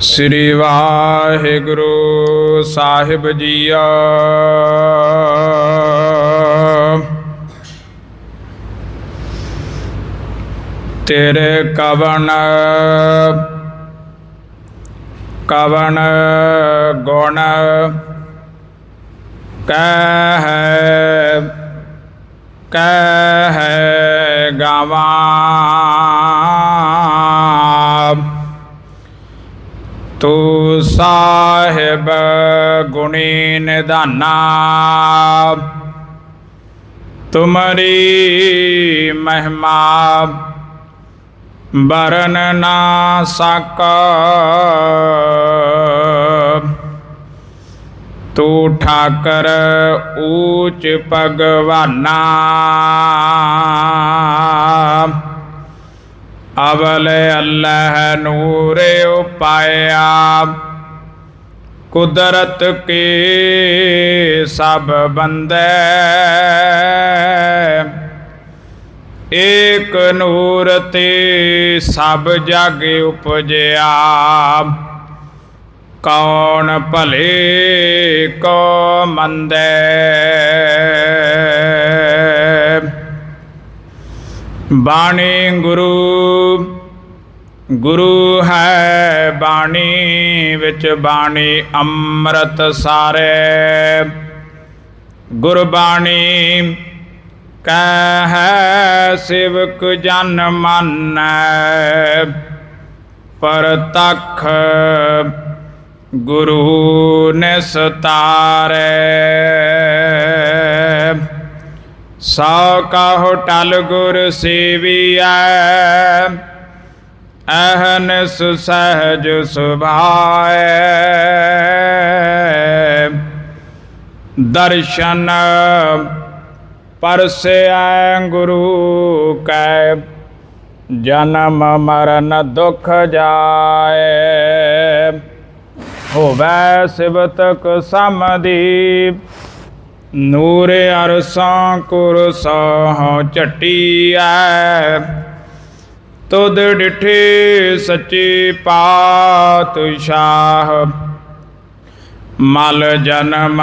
ਸ੍ਰੀ ਵਾਹਿਗੁਰੂ ਸਾਹਿਬ ਜੀਆ ਤੇਰੇ ਕਵਨ ਕਵਨ ਗੁਣ ਕਹਿ ਕਹਿ ਗਾਵਾਂ ਤੂੰ ਸਾਹਿਬ ਗੁਣੀ ਨਿਧਾਨਾ। ਤੁਮਰੀ ਮਹਿਮਾ। ਬਰਨ ਨਾ ਸਕਾ। ਤੂੰ ਠਾਕਰ ਊਚ ਭਗਵਾਨਾ। ਅਵਲ ਅੱਲਾਹ ਨੂਰੇ ਉਪਾਇਆ ਕੁਦਰਤ ਕੇ ਸਭ ਬੰਦੇ ਏਕ ਨੂਰ ਤੇ ਸਭ ਜਗ ਉਪਜਿਆ ਕੌਣ ਭਲੇ ਕੋ ਮੰਦੇ ਬਾਣੀ ਗੁਰੂ ਗੁਰੂ ਹੈ ਬਾਣੀ ਵਿੱਚ ਬਾਣੀ ਅੰਮ੍ਰਿਤ ਸਾਰੇ। ਗੁਰਬਾਣੀ ਕਹਿ ਸਿਵਕ ਜਨ ਮੰਨੈ, ਪਰਤਖ ਗੁਰੂ ਨਿਸਤਾਰੇ ਸੋ ਕਹੋ ਟਲ ਗੁਰ ਸੇਵੀਐ ਅਹਨਸ ਸਹਜ ਸੁਭਾਏ। ਦਰਸ਼ਨ ਪਰਸੈ ਗੁਰੂ ਕੈ, ਜਨਮ ਮਰਨ ਦੁਖ ਜਾਏ। ਹੋਵੈ ਸਿਵਤਕ ਸਮਦੀਪ ਨੂਰ ਅਰਸਾਂ ਕੁਰਸਾਂ ਝਟੀਐ। ਤੁਧ ਡਿਠੇ ਸੱਚੇ ਪਾਤਸ਼ਾਹ। ਮਲ ਜਨਮ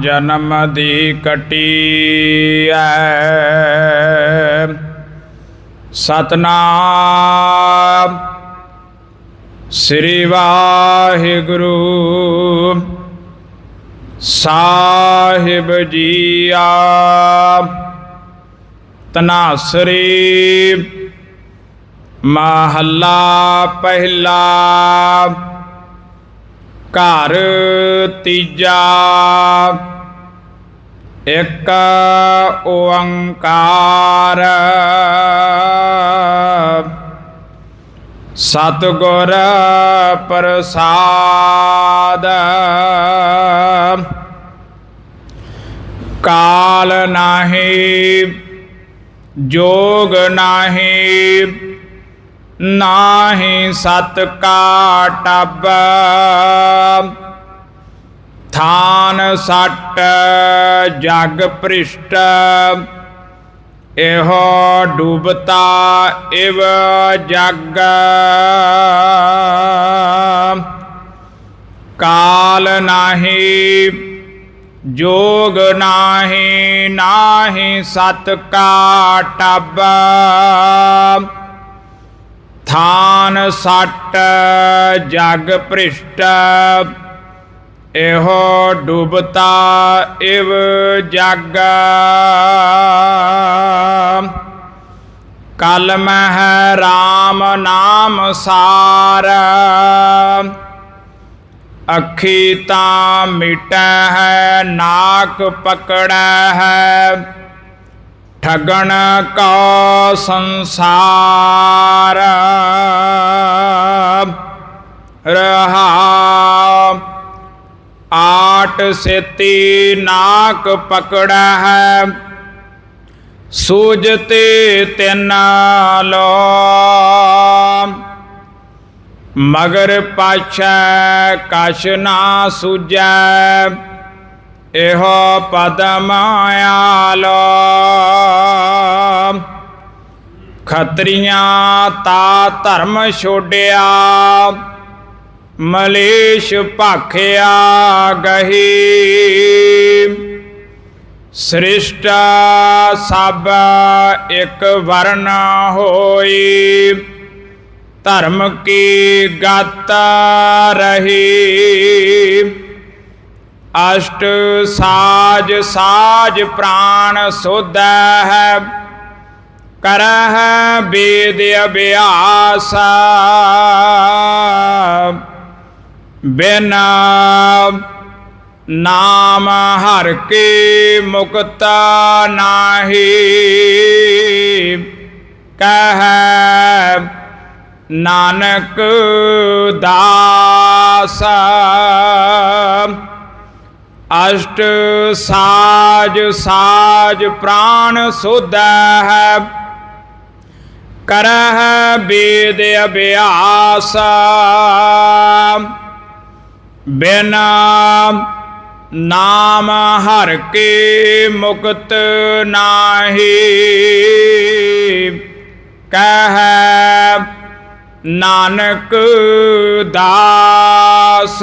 ਜਨਮ ਦੀ ਕਟੀ ਕਟੀਐ। ਸਤਨਾਮ ਸ੍ਰੀ ਵਾਹਿਗੁਰੂ। ਸਾਹਿਬ ਜੀਆ ਤਨਾਸਰੀ ਮਹੱਲਾ ਪਹਿਲਾ ਘਰ ਤੀਜਾ ਇੱਕ ਓੰਕਾਰ। ਸਤਿਗੁਰ ਪ੍ਰਸਾਦ। ਕਾਲ ਨਾਹੀ ਜੋਗ ਨਾਹੀ। ਨਾਹੀ ਸਤ ਕਾ ਟੱਬ। ਥਾਨ ਸੱਟ ਜਗ ਭ੍ਰਿਸ਼ਟ। ਇਹੋ ਡੂਬਤਾ ਇਵ ਜਗ। ਕਾਲ ਨਾਹੀ, ਜੋਗ ਨਾਹੀ ਨਾਹੀ ਸਤ ਕਾ ਟੱਬ। ਥਾਨ ਸੱਟ ਜਗ ਭ੍ਰਿਸ਼ਟ। ਇਹੋ ਡੁਬਤਾ ਇਵ ਜਗ। ਕਲ ਮਹਿ RAM ਨਾਮ ਸਾਰ। ਅੱਖੀ ਤਾਂ ਮਿਟੈ ਹੈ, ਨਾਕ ਪਕੜੈ ਹੈ। ਠਗਣ ਕੋ ਸੰਸਾਰ। ਰਹਾ ਆਟ ਸੇਤੀ ਨਾਕ ਪਕੜਾ ਹੈ ਸੂਜਤੇ ਤਿੰਨ ਲੋ। ਮਗਰ ਪਾਛੈ ਕਛ ਨਾ ਸੂਜੈ ਇਹੋ ਪਦ ਮਾਇਆ ਖਤਰੀਆਂ ਤਾ ਧਰਮ ਛੋੜਿਆ ਮਲੇਸ਼ ਭਾਖਿਆ ਗਹੀ। ਸ੍ਰਿਸ਼ਟ ਸਭ ਇੱਕ ਵਰਨ ਹੋਈ, ਧਰਮ ਕੀ ਗਤ ਰਹੀ। ਅਸ਼ਟ ਸਾਜ ਸਾਜ ਪ੍ਰਾਣ ਸੋਧੈ ਹੈ ਕਰਹਿ ਬੇਦ ਅਭਿਆਸ। ਬਿਨ ਨਾਮ ਹਰ ਕੀ ਮੁਕਤ ਨਾਹੀ, ਕਹੈ ਨਾਨਕ ਦਾਸ। ਅਸ਼ਟ ਸਾਜ ਸਾਜ ਪ੍ਰਾਣ ਸੋਧੈ ਹੈ ਕਰਹਿ ਬੇਦ ਅਭਿਆਸ। ਬਿਨ ਨਾਮ ਹਰ ਕੇ ਮੁਕਤ ਨਾਹੀ। ਕਹੈ ਨਾਨਕ ਦਾਸ।